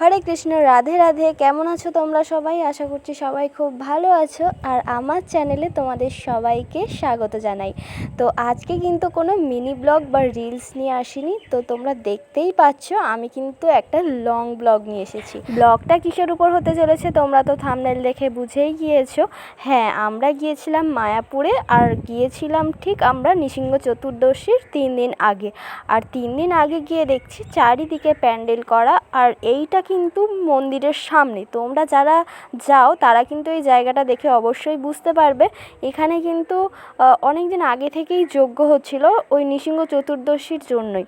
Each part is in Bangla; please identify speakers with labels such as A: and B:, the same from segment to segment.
A: হরে কৃষ্ণ, রাধে রাধে। কেমন আছো তোমরা সবাই? আশা করছি সবাই খুব ভালো আছো। আর আমার চ্যানেলে তোমাদের সবাইকে স্বাগত জানাই। তো আজকে কিন্তু কোনো মিনি ব্লগ বা রিলস নিয়ে আসিনি। তো তোমরা দেখতেই পাচ্ছ, আমি কিন্তু একটা লং ব্লগ নিয়ে এসেছি। ব্লগটা কিসের উপর হতে চলেছে তোমরা তো থামনেল দেখে বুঝেই গিয়েছো। হ্যাঁ আমরা গিয়েছিলাম মায়াপুরে আর গিয়েছিলাম ঠিক আমরা নৃসিংহ চতুর্দশীর তিন দিন আগে। আর তিন দিন আগে গিয়ে দেখছি চারিদিকে প্যান্ডেল করা। আর এইটা কিন্তু মন্দিরের সামনে। তোমরা যারা যাও, তারা কিন্তু এই জায়গাটা দেখে অবশ্যই বুঝতে পারবে। এখানে কিন্তু অনেক দিন আগে থেকেই যোগ্য হচ্ছিল ওই নৃসিংহ চতুর্দশীর জন্যই।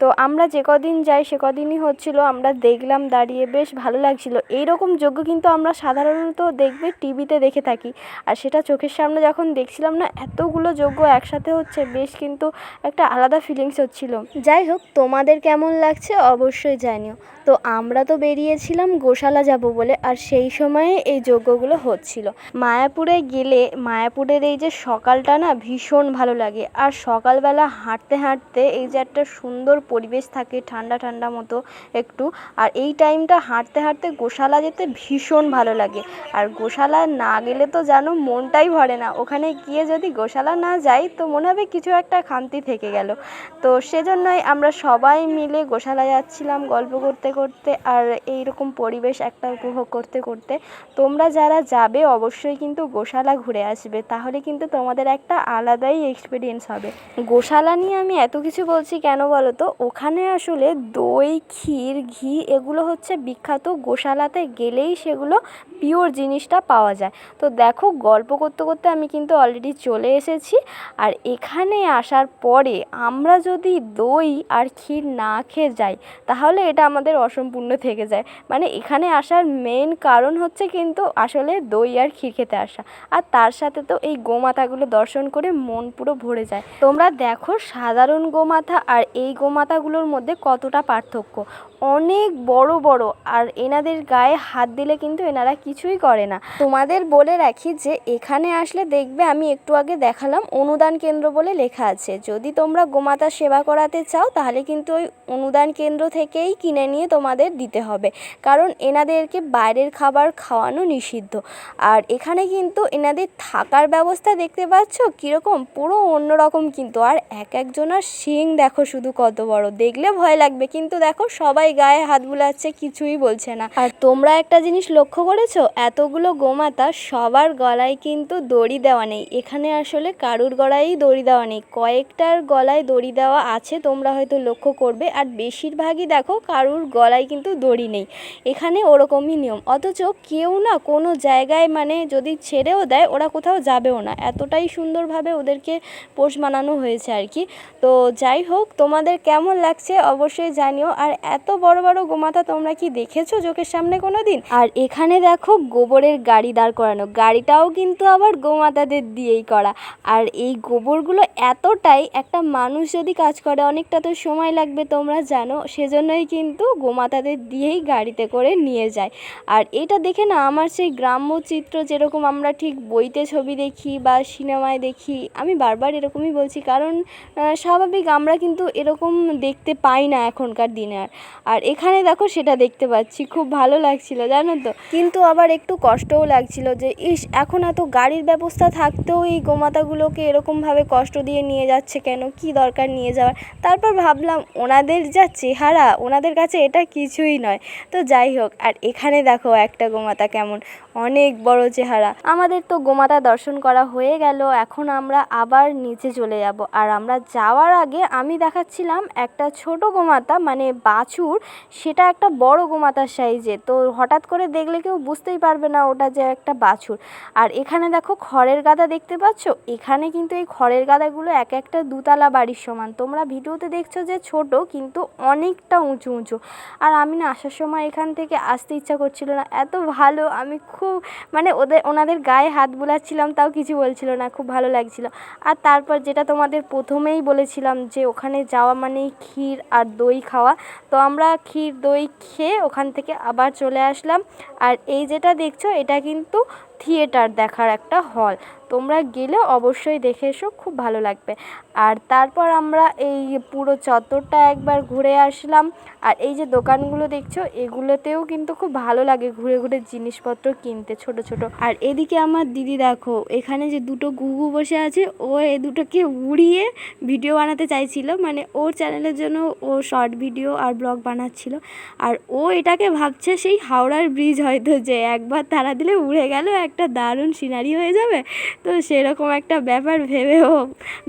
A: তো আমরা যে কদিন যাই সে কদিনই হচ্ছিল, আমরা দেখলাম, দাঁড়িয়ে বেশ ভালো লাগছিল। এইরকম যজ্ঞ কিন্তু আমরা সাধারণত দেখবে টিভিতে দেখে থাকি। আর সেটা চোখের সামনে যখন দেখছিলাম না, এতগুলো যজ্ঞ একসাথে হচ্ছে, বেশ কিন্তু একটা আলাদা ফিলিংস হচ্ছিল। যাই হোক, তোমাদের কেমন লাগছে অবশ্যই জানিও। তো আমরা তো বেরিয়েছিলাম গোশালা যাব বলে, আর সেই সময়ে এই যজ্ঞগুলো হচ্ছিল। মায়াপুরে গেলে, মায়াপুরের এই যে সকালটা না ভীষণ ভালো লাগে। আর সকালবেলা হাঁটতে হাঁটতে এই যে একটা সুন্দর পরিবেশ থাকে, ঠান্ডা ঠান্ডা মতো একটু। আর এই টাইমটা হাঁটতে হাঁটতে গোশালা যেতে ভীষণ ভালো লাগে। আর গোশালা না গেলে তো জানো মনটাই ভরে না। ওখানে গিয়ে যদি গোশালা না যাই, তো মনে হবে কিছু একটা খামতি থেকে গেল। তো সেজন্যই আমরা সবাই মিলে গোশালা যাচ্ছিলাম গল্প করতে করতে আর এই রকম পরিবেশ একটা উপভোগ করতে করতে। তোমরা যারা যাবে, অবশ্যই কিন্তু গোশালা ঘুরে আসবে। তাহলে কিন্তু তোমাদের একটা আলাদাই এক্সপিরিয়েন্স হবে। গোশালা নিয়ে আমি এত কিছু বলছি কেন বলো তো? ওখানে আসলে দই, ক্ষীর, ঘি এগুলো হচ্ছে বিখ্যাত গোশালাতে গেলেই সেগুলো পিওর জিনিসটা পাওয়া যায়। তো দেখো গল্প করতে করতে আমি কিন্তু অলরেডি চলে এসেছি। আর এখানে আসার পরে আমরা যদি দই আর ক্ষীর না খেয়ে যাই, তাহলে এটা আমাদের অসম্পূর্ণ থেকে যায়। মানে এখানে আসার মেন কারণ হচ্ছে কিন্তু আসলে দই আর ক্ষীর খেতে আসা। আর তার সাথে তো এই গোমাতাগুলো দর্শন করে মন পুরো ভরে যায়। তোমরা দেখো সাধারণ গোমাতা আর এই গোমাতাগুলোর মধ্যে কতটা পার্থক্য? অনেক বড় বড়, আর এনাদের গায়ে হাত দিলে কিন্তু এনারা কিছুই করে না। তোমাদের বলে রাখি যে, এখানে আসলে দেখবে আমি একটু আগে দেখালাম অনুদান কেন্দ্র বলে লেখা আছে। যদি তোমরা গোমাতার সেবা করাতে চাও, তাহলে কিন্তু ওই অনুদান কেন্দ্র থেকেই কিনে নিয়ে তোমাদের দিতে হবে। কারণ এনাদেরকে বাইরের খাবার খাওয়ানো নিষিদ্ধ। আর এখানে কিন্তু এনাদের থাকার ব্যবস্থা দেখতে পাচ্ছ? কীরকম? পুরো অন্যরকম কিন্তু। আর এক একজনার শিং দেখো শুধু কত বড়, দেখলে ভয় লাগবে। কিন্তু দেখো, সবাই গায়ে হাত বুলাচ্ছে, কিছুই বলছে না। আর তোমরা একটা জিনিস লক্ষ্য করেছ? এতগুলো গোমাতা সবার গলায় কিন্তু দড়ি দেওয়া নেই। এখানে আসলে কারুর গলায়ই দড়ি দেওয়া নেই। কয়েকটার গলায় দড়ি দেওয়া আছে, তোমরা হয়তো লক্ষ্য করবে। আর বেশিরভাগই দেখো, কারুর গলায় কিন্তু দড়ি নেই। এখানে ওরকমই নিয়ম। অথচ কেউ না কোনো জায়গায় মানে যদি ছেড়েও দেয়, ওরা কোথাও যাবেও না। এতটাই সুন্দরভাবে ওদেরকে পোষ মানানো হয়েছে আর কি। তো যাই হোক, তোমাদের কেমন লাগছে অবশ্যই জানিও। আর এত বড় বড় গোমাতা তোমরা কি দেখেছ চোখের সামনে কোনো দিন আর এখানে দেখো গোবরের গাড়ি দাঁড় করানো। গাড়িটাও কিন্তু আবার গোমাতাদের দিয়েই করা। আর এই গোবরগুলো এতটাই, একটা মানুষ যদি কাজ করে, অনেকটা তো সময় লাগবে তোমরা জানো, সেজন্যই কিন্তু গোমাতাদের দিয়েই গাড়িতে করে নিয়ে যায়। আর এটা দেখে না আমার সেই গ্রাম্য চিত্র যেরকম আমরা ঠিক বইতে ছবি দেখি বা সিনেমায় দেখি, আমি বারবার এরকমই বলছি। কারণ স্বাভাবিক আমরা কিন্তু এরকম দেখতে পাই না এখনকার দিনে আর। আর এখানে দেখো সেটা দেখতে পাচ্ছি, খুব ভালো লাগছিল, জানো তো। কিন্তু আবার একটু কষ্টও লাগছিল যে, ইস, এখন এত গাড়ির ব্যবস্থা থাকতেও এই গোমাতাগুলোকে এরকমভাবে কষ্ট দিয়ে নিয়ে যাচ্ছে কেন? কি দরকার নিয়ে যাওয়ার? তারপর ভাবলাম, ওনাদের যা চেহারা, ওনাদের কাছে এটা কিছুই নয়। তো যাই হোক, আর এখানে দেখো একটা গোমাতা কেমন, অনেক বড় চেহারা। আমাদের তো গোমাতা দর্শন করা হয়ে গেল, এখন আমরা আবার নিচে চলে যাব। আর আমরা যাওয়ার আগে আমি দেখাচ্ছিলাম একটা ছোট গোমাতা মানে বাছুর, সেটা একটা বড় গোমাতার সাইজে। তো হঠাৎ করে দেখলে কেউ বুঝতেই পারবে না ওটা যে একটা বাছুর। আর এখানে দেখো খড়ের গাদা দেখতে পাচ্ছ? এখানে কিন্তু এই খড়ের গাদাগুলো এক একটা দুতলা বাড়ির সমান। তোমরা ভিডিওতে দেখছ যে ছোট, কিন্তু অনেকটা উঁচু উঁচু। আর আমি না আসার সময় এখান থেকে আসতে ইচ্ছা করছিল না। এত ভালো, আমি খুব মানে ওদের, ওনাদের গায়ে হাত বুলাচ্ছিলাম, তাও কিছু বলছিল না, খুব ভালো লাগছিল। আর তারপর যেটা তোমাদের প্রথমেই বলেছিলাম যে ওখানে যাওয়া মানেই ক্ষীর আর দই খাওয়া। তো আমরা ক্ষীর দই খেয়ে ওখান থেকে আবার চলে আসলাম। আর এই যেটা দেখছ, এটা কিন্তু থিয়েটার দেখার একটা হল তোমরা গেলে অবশ্যই দেখে এসো, খুব ভালো লাগবে। আর তারপর আমরা এই পুরো চত্বরটা একবার ঘুরে আসলাম। আর এই যে দোকানগুলো দেখছ, এগুলোতেও কিন্তু খুব ভালো লাগে ঘুরে ঘুরে জিনিসপত্র কিনতে ছোট ছোট। আর এদিকে আমার দিদি দেখো, এখানে যে দুটো গুগু বসে আছে, ও এ দুটোকে উড়িয়ে ভিডিও বানাতে চাইছিল। মানে ওর চ্যানেলের জন্য ও শর্ট ভিডিও আর ব্লগ বানাচ্ছিল। আর ও এটাকে ভাবছে সেই হাওড়ার ব্রিজ হয়তো যে একবার তারা দিলে উড়ে গেল একটা দারুণ সিনারি হয়ে যাবে। তো সেরকম একটা ব্যাপার ভেবে ও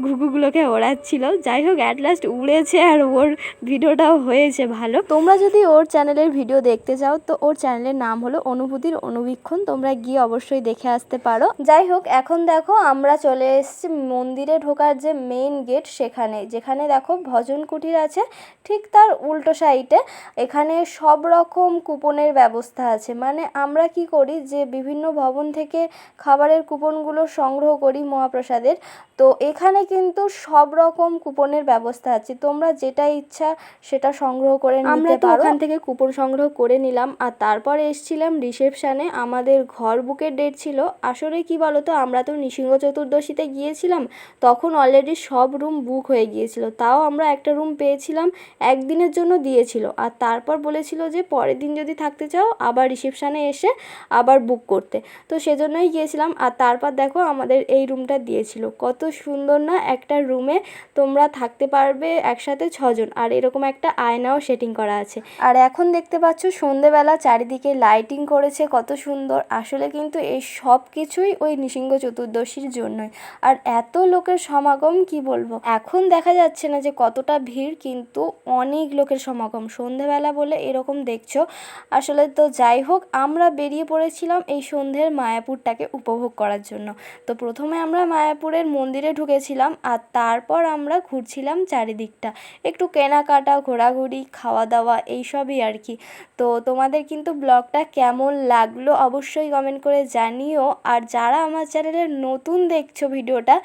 A: ঘুঘুগুলোকে ওড়াচ্ছিল। যাই হোক অ্যাট লাস্ট উড়েছে আর ওর ভিডিওটাও হয়েছে ভালো। তোমরা যদি ওর চ্যানেলের ভিডিও দেখতে চাও, তো ওর চ্যানেলের নাম হলো অনুভূতির অনুবীক্ষণ। তোমরা গিয়ে অবশ্যই দেখে আসতে পারো। যাই হোক, এখন দেখো আমরা চলে এসেছি মন্দিরে ঢোকার যে মেইন গেট সেখানে, যেখানে দেখো ভজন কুটির আছে ঠিক তার উল্টো সাইডে এখানে সব রকম কুপনের ব্যবস্থা আছে। মানে আমরা কি করি যে বিভিন্ন ভবন থেকে খাবারের কুপনগুলো সংগ্রহ করি মহাপ্রসাদের। তো এখানে কিন্তু সব রকম কুপনের ব্যবস্থা আছে। তোমরা যেটা ইচ্ছা সেটা সংগ্রহ করে নিতে পারো। ওখান থেকে কুপন সংগ্রহ করে নিলাম। আর তারপরে এসেছিলাম রিসেপশানে। আমাদের ঘর বুকের ডেট ছিল। আসলে কি বলতো আমরা তো নৃসিংহ চতুর্দশীতে গিয়েছিলাম। তখন অলরেডি সব রুম বুক হয়ে গিয়েছিল। তাও আমরা একটা রুম পেয়েছিলাম একদিনের জন্য দিয়েছিল। আর তারপর বলেছিল যে পরের দিন যদি থাকতে চাও আবার রিসেপশানে এসে আবার বুক করতে। তো সেজন্যই গিয়েছিলাম। আর তারপর দেখো আমাদের এই রুমটা দিয়েছিল। কত সুন্দর না একটা রুমে তোমরা থাকতে পারবে একসাথে ছজন। আর এরকম একটা আয়নাও সেটিং করা আছে। আর এখন দেখতে পাচ্ছ সন্ধেবেলা চারিদিকে লাইটিং করেছে, কত সুন্দর। আসলে কিন্তু এই সব কিছুই ওই নৃসিংহ চতুর্দশীর জন্যই। আর এত লোকের সমাগম, কি বলব? এখন দেখা যাচ্ছে না যে কতটা ভিড়, কিন্তু অনেক লোকের সমাগম। সন্ধেবেলা বলে এরকম দেখছ। আসলে তো যাই হোক, আমরা বেরিয়ে পড়েছিলাম এই সন্ধ্যের মায়াপুরটাকে উপভোগ করার জন্য। তো প্রথমে আমরা মায়াপুরের মন্দিরে ঢুকেছিলাম আর তারপর আমরা ঘুরছিলাম চারিদিকটা। একটু কেনাকাটা, ঘোরাঘুরি খাওয়া দাওয়া এইসবই আর কি। তো তোমাদের কিন্তু ব্লগটা কেমন লাগল অবশ্যই কমেন্ট করে জানিও। আর যারা আমার চ্যানেলের নতুন দেখছ ভিডিওটা,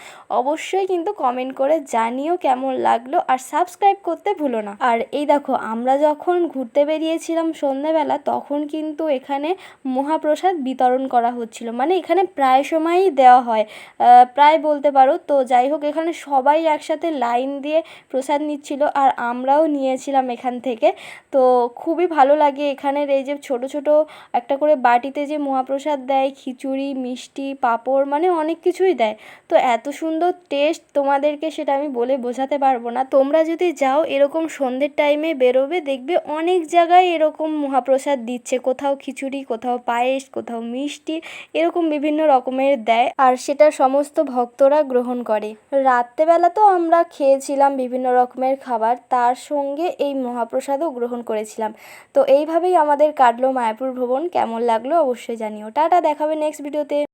A: অবশ্যই কিন্তু কমেন্ট করে জানিও কেমন লাগল আর সাবস্ক্রাইব করতে ভুলো না। আর এই দেখো, আমরা যখন ঘুরতে বেরিয়েছিলাম সন্ধ্যেবেলা তখন কিন্তু এখানে মহাপ্রসাদ বিতরণ করা হচ্ছিল মানে এখানে প্রায় সময়ই দেওয়া হয়। প্রায় বলতে পারো তো যাই হোক, এখানে সবাই একসাথে লাইন দিয়ে প্রসাদ নিচ্ছিল আর আমরাও নিয়েছিলাম এখান থেকে। তো খুবই ভালো লাগে এখানের এই যে ছোট ছোট একটা করে বাটিতে যে মহাপ্রসাদ দেয়, খিচুড়ি, মিষ্টি, পাঁপড় মানে অনেক কিছুই দেয়। তো এত সুন্দর টেস্ট তোমাদেরকে সেটা আমি বলে বোঝাতে পারব না। তোমরা যদি যাও, এরকম সন্ধ্যের টাইমে বেরোবে, দেখবে অনেক জায়গায় এরকম মহাপ্রসাদ দিচ্ছে। কোথাও খিচুড়ি, কোথাও পায়েস, কোথাও মিষ্টি। এরকম বিভিন্ন রকমের দেয় আর সেটা সমস্ত ভক্তরা গ্রহণ করে। রাত্রেবেলা তো আমরা খেয়েছিলাম বিভিন্ন রকমের খাবার, তার সঙ্গে এই মহাপ্রসাদও গ্রহণ করেছিলাম। তো এইভাবেই আমাদের কাটলো মায়াপুর ভ্রমণ কেমন লাগল অবশ্যই জানিও। টাটা, দেখাবে নেক্সট ভিডিওতে